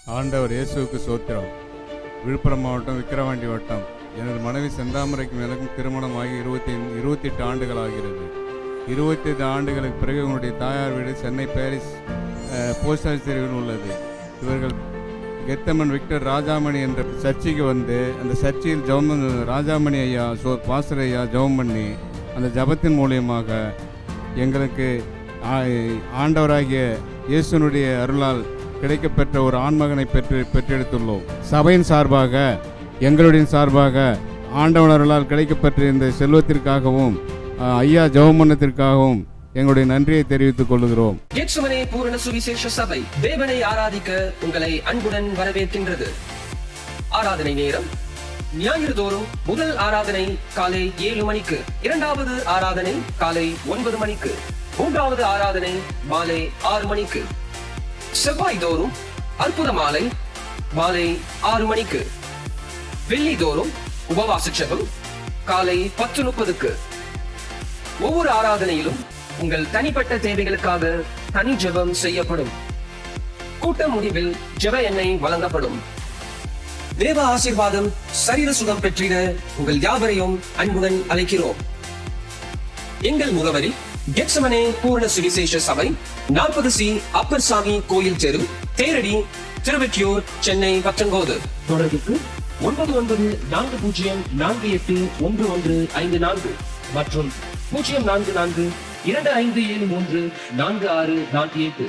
ஆண்டவர் இயேசுவுக்கு சோத்திரம். விழுப்புரம் மாவட்டம் விக்கிரவாண்டி வட்டம். எனது மனைவி செந்தாமரைக்கும் எனக்கும் திருமணமாகி இருபத்தி இருபத்தி எட்டு ஆண்டுகள் ஆகிறது. இருபத்தி எட்டு ஆண்டுகளுக்கு பிறகு உங்களுடைய தாயார் வீடு சென்னை பாரிஸ் போஸ்ட் ஆஃபீஸ் தெருவில் உள்ளது. இவர்கள் கெத்தமன் விக்டர் ராஜாமணி என்ற சர்ச்சைக்கு வந்து அந்த சர்ச்சையில் ஜெபம் ராஜாமணி ஐயா சோ பாஸ்டர் ஐயா ஜெபம் பண்ணி அந்த ஜெபத்தின் மூலியமாக எங்களுக்கு ஆண்டவராகிய இயேசுனுடைய அருளால் கிடைக்கப்பெற்ற ஒரு ஆண்மகனை பெற்று பெற்றெடுத்துள்ளோம். சபையின் சார்பாக எங்களுடைய சார்பாக ஆண்டவனர்களால் கிடைக்கப்பெற்ற இந்த செல்வத்திற்காகவும் ஐயா ஜெவமன்னத்திற்காகவும் எங்களுடைய நன்றியை தெரிவித்துக் கொள்கிறோம் பூரண சுவிசேஷ சபை தேவனை ஆராதிக்க உங்களை அன்புடன் வரவேற்கின்றது. ஆராதனை நேரம் ஞாயிறு தோறும் முதல் ஆராதனை காலை ஏழு மணிக்கு இரண்டாவது ஆராதனை காலை ஒன்பது மணிக்கு மூன்றாவது ஆராதனை மாலை ஆறு மணிக்கு. செவ்வாய் தோறும் அற்புத மாலை மாலை ஆறு மணிக்கு. வெள்ளி தோறும் உபவாச ஜெபம் காலை பத்து முப்பதுக்கு. ஒவ்வொரு ஆராதனையிலும் உங்கள் தனிப்பட்ட தேவைகளுக்காக தனி ஜெபம் செய்யப்படும். கூட்ட முடிவில் ஜெப எண்ணெய் வழங்கப்படும். தேவ ஆசீர்வாதம் சரீர சுகம் பெற்றிட உங்கள் யாவரையும் அன்புடன் அழைக்கிறோம். எங்கள் முகவரி கெட்சமனே பூரண சுவிசேஷ சபை நாற்பது சி அப்பர் சாமி கோயில் தெரு தேரடி திருவெற்றியூர் சென்னை பத்தொன்பது. தொடர்புக்கு ஒன்பது ஒன்பது நான்கு பூஜ்ஜியம் நான்கு எட்டு ஒன்று ஒன்று ஐந்து நான்கு மற்றும் பூஜ்ஜியம் நான்கு நான்கு இரண்டு ஐந்து ஏழு மூன்று நான்கு ஆறு நான்கு எட்டு.